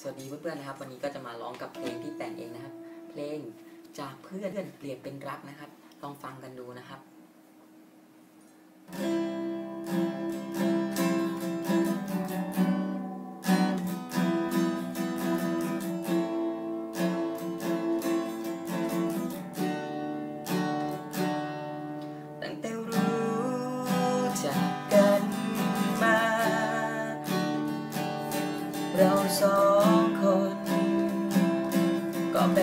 สวัสดีเพื่อนๆนะครับ วันนี้ก็จะมาร้องกับเพลงที่แต่งเองนะครับ เพลงจากเพื่อนเปลี่ยนเป็นรักนะครับ ลองฟังกันดูนะครับตั้งแต่รู้จัก ก็เ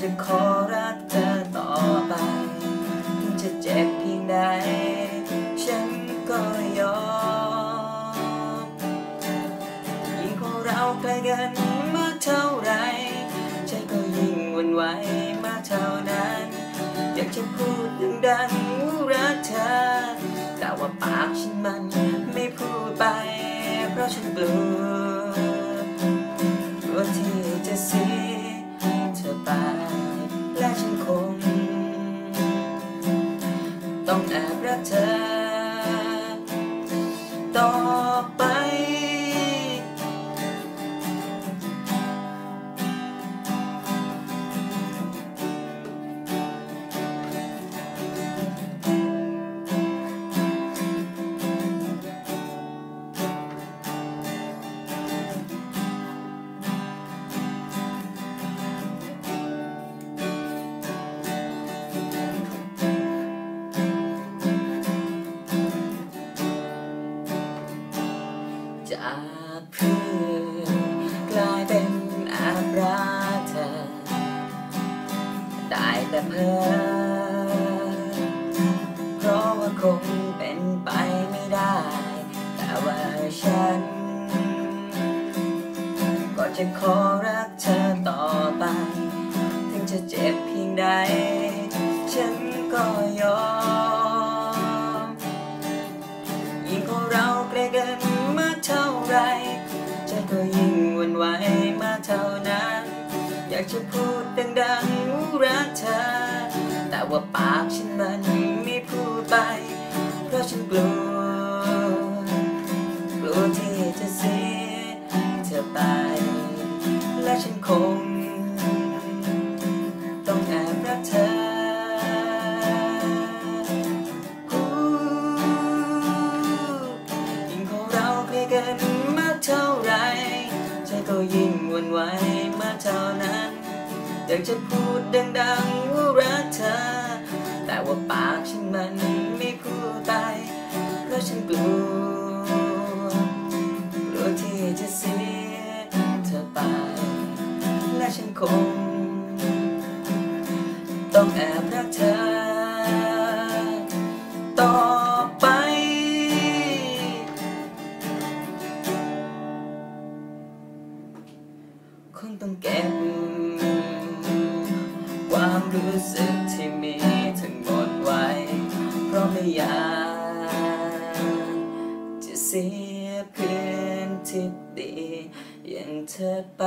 จะขอรักเธอต่อไปถึงจะเจ็บเพียงใดฉันก็ยอมยิ่งของเราใกล้กันมากเท่าไรใจก็ยิ่งหวันไหวมากเท่านั้น อยากจะพูดดังๆรักเธอ แต่ว่าปากฉันมันไม่พูดไป เพราะฉันกลัว แอ จากเพื่อนกลายเป็นอารักเธอ ได้แต่เพ้อเพราะว่าคงเป็นไปไม่ได้ แต่ว่าฉัน ก็จะขอรักเธอต่อไป ถึงจะเจ็บเพียงใด อยากจะพูดดังๆว่ารักเธอ แต่ว่าปากฉันมันไม่พูดไป เพราะฉันกลัว กลัวที่จะเสียเธอไป และฉันคง ต้องแอบรักเธอยิ่งของเราใกล้กันมากเท่าไรใจก็ยิ่งวันไหวมากเท่านั้นากจะพูดดังๆว่ารักเธอ แต่ว่าปากฉันมันไม่พูดไป เพราะฉันกลัวกลัวที่จะเสียเธอไป และฉันคง ต้องแอบรักเธอ ต่อไป คงต้องเก็บความ รู้สึกที่มีทั้งหมดไว้ เพราะไม่อยากจะเสียเพื่อนที่ดีอย่างเธอไป